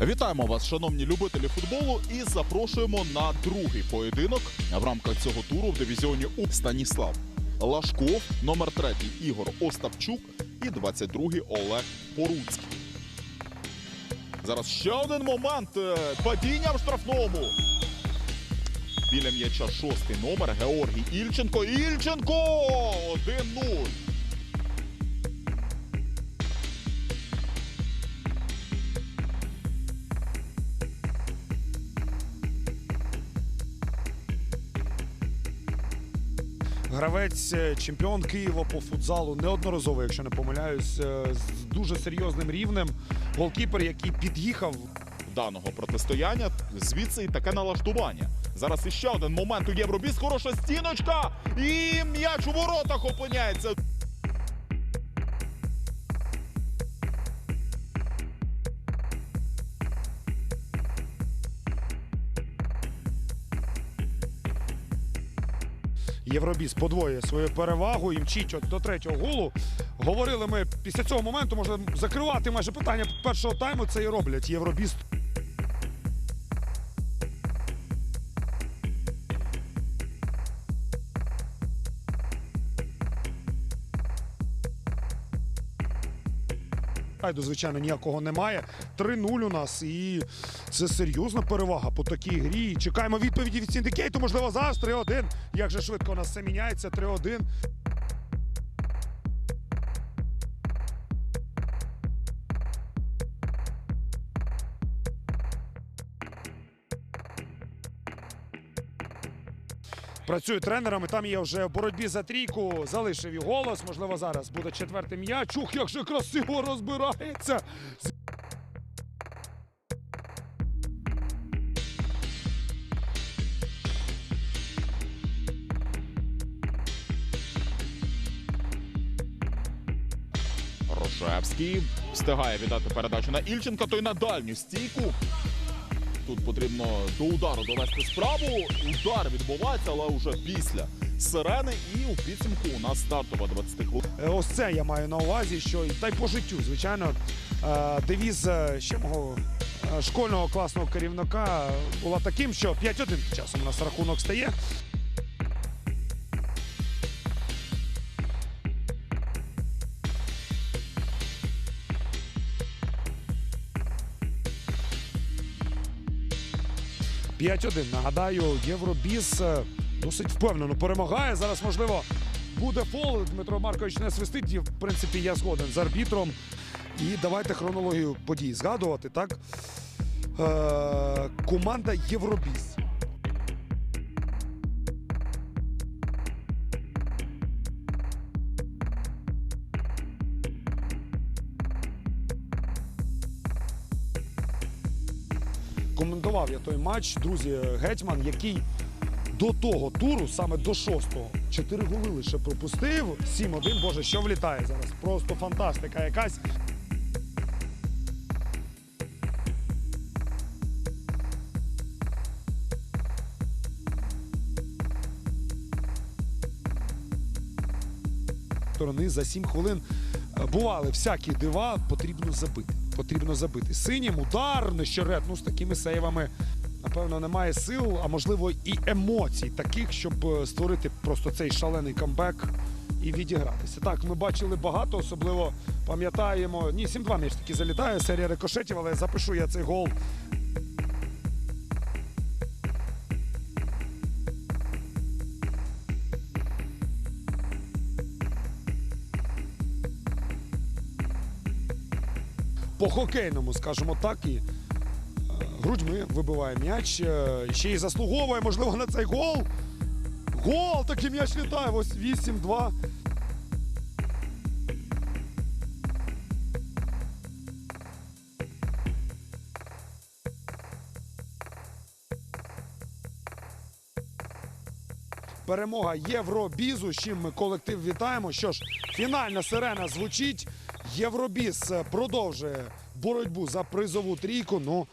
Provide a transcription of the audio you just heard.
Вітаємо вас, шановні любителі футболу, і запрошуємо на другий поєдинок в рамках цього туру в дивізіоні У Станіслав Лашков, номер третій Ігор Остапчук і 22-й Олег Поруцький. Зараз ще один момент е, падіння в штрафному. Біля м'яча шостий номер Георгій Ільченко. Ільченко! 1-0. Гравець е, чемпіон Києва по футзалу неодноразово, якщо не помиляюсь, е, з дуже серйозним рівнем. Голкіпер, який під'їхав даного протистояння. Звідси і таке налаштування. Зараз іще один момент у Євробіс. Хороша стіночка. І м'яч у воротах опиняється. Євробіс подвоює свою перевагу і мчить от до третього голу. Говорили ми після цього моменту, можна закривати майже питання першого тайму. Це і роблять Євробіс. Айду, звичайно, ніякого немає. 3-0 у нас, і це серйозна перевага по такій грі. Чекаємо відповіді від Сіндикейту. Можливо, зараз 3-1. Як же швидко у нас все міняється. 3-1. Працює тренерами. Там є вже в боротьбі за трійку. Залишив і голос. Можливо, зараз буде четвертий м'яч. Ух, як же красиво розбирається. Рошевський встигає віддати передачу на Ільченка, той на дальню стійку. Тут потрібно до удару довести справу. Удар відбувається, але вже після сирени. І у підсумку у нас стартова 20 хвилин. Е, Ось це я маю на увазі, що та й по життю, звичайно, е, девіз е, ще мого школьного класного керівника була таким, що 5-1 часом у нас рахунок стає. «5-1». Нагадаю, Євробіс е, досить впевнено перемагає. Зараз, можливо, буде фол. Дмитро Маркович не свистить. І, в принципі, я згоден з арбітром. І давайте хронологію подій згадувати. Так? Е, команда Євробіс. Коментував я той матч, друзі, гетьман, який до того туру, саме до шостого, чотири голи лише пропустив. 7-1, боже, що влітає зараз. Просто фантастика якась. сторони за 7 хвилин бували всякі дива, потрібно забити. Потрібно забити. Синім удар, нещерет, ну з такими сейвами. Напевно, немає сил, а можливо і емоцій таких, щоб е, створити просто цей шалений камбек і відігратися. Так, ми бачили багато, особливо пам'ятаємо. Ні, 7-2 м'яч таки залітає, серія рикошетів, але запишу я цей гол. по хокейному, скажімо так, і е, грудьми вибиває м'яч. Е, ще й заслуговує, можливо, на цей гол. Гол! Такий м'яч літає. Ось 8-2. Перемога Євробізу. з Чим ми колектив вітаємо. Що ж, фінальна сирена звучить. Євробіз е, продовжує боротьбу за призову трійку. Ну,